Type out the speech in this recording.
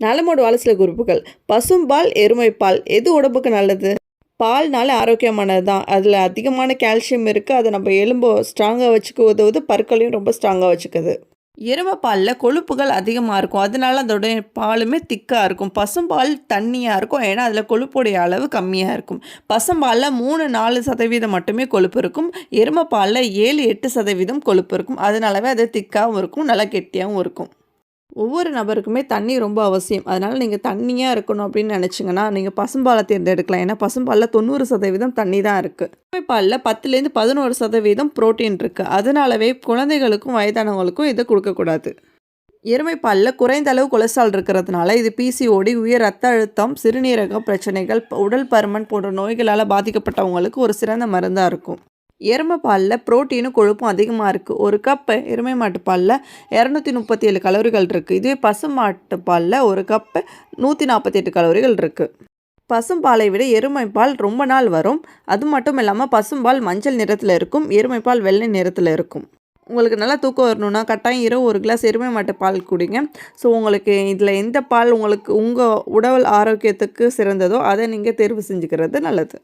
நலமோடு வளசில குறிப்புகள். பசும்பால் எருமைப்பால் எது உடம்புக்கு நல்லது? பால்னால ஆரோக்கியமானது தான் அதில் அதிகமான கால்சியம் இருக்குது அதை நம்ம எலும்பு ஸ்ட்ராங்காக வச்சுக்க உதவுது. பற்களையும் ரொம்ப ஸ்ட்ராங்காக வச்சுக்குது. எருமைப்பாலில் கொழுப்புகள் அதிகமாக இருக்கும். அதனால அதோடைய பாலுமே திக்காக இருக்கும். பசும்பால் தண்ணியாக இருக்கும். ஏன்னா அதில் கொழுப்புடைய அளவு கம்மியாக இருக்கும். பசும்பாலில் மூணு நாலு சதவீதம் மட்டுமே கொழுப்பு இருக்கும். எருமைப்பாலில் ஏழு எட்டு சதவீதம் கொழுப்பு இருக்கும். அதனாலவே அது திக்காகவும் இருக்கும். நல்லா கெட்டியாகவும் இருக்கும். ஒவ்வொரு நபருக்குமே தண்ணி ரொம்ப அவசியம். அதனால் நீங்கள் தண்ணியாக இருக்கணும் அப்படின்னு நினச்சிங்கன்னா நீங்கள் பசும்பாலை தேர்ந்தெடுக்கலாம். ஏன்னா பசும்பாலில் தொண்ணூறு சதவீதம் தண்ணி தான் இருக்குது பாலில் பத்துலேருந்து பதினோரு சதவீதம் புரோட்டீன் இருக்குது அதனாலவே குழந்தைகளுக்கும் வயதானவங்களுக்கும் இதை கொடுக்கக்கூடாது எருமைப்பாலில் குறைந்த அளவு கொலஸ்ட்ரால் இருக்கிறதுனால இது பிசிஓடி உயர் ரத்த அழுத்தம் சிறுநீரக பிரச்சனைகள் உடல் பருமன் போன்ற நோய்களால் பாதிக்கப்பட்டவங்களுக்கு ஒரு சிறந்த மருந்தாக இருக்கும். எருமை பாலில் புரோட்டீனும் கொழுப்பும் அதிகமாக இருக்குது ஒரு கப்பு எருமை மாட்டு பாலில் இரநூத்தி முப்பத்தி ஏழு கலோரிகள் இருக்குது இதுவே பசு மாட்டுப்பாலில் ஒரு கப்பு நூற்றி நாற்பத்தி எட்டு கலோரிகள் இருக்குது பசும்பாலை விட எருமைப்பால் ரொம்ப நாள் வரும். அது மட்டும் இல்லாமல் பசும்பால் மஞ்சள் நிறத்தில் இருக்கும் எருமைப்பால் வெள்ளை நிறத்தில் இருக்கும். உங்களுக்கு நல்லா தூக்கம் வரணும்னா கட்டாயம் இரவு ஒரு கிளாஸ் எருமை மாட்டு பால் குடிங்க. ஸோ உங்களுக்கு இதில் எந்த பால் உங்களுக்கு உங்கள் உடல் ஆரோக்கியத்துக்கு சிறந்ததோ அதை நீங்கள் தேர்வு செஞ்சுக்கிறது நல்லது.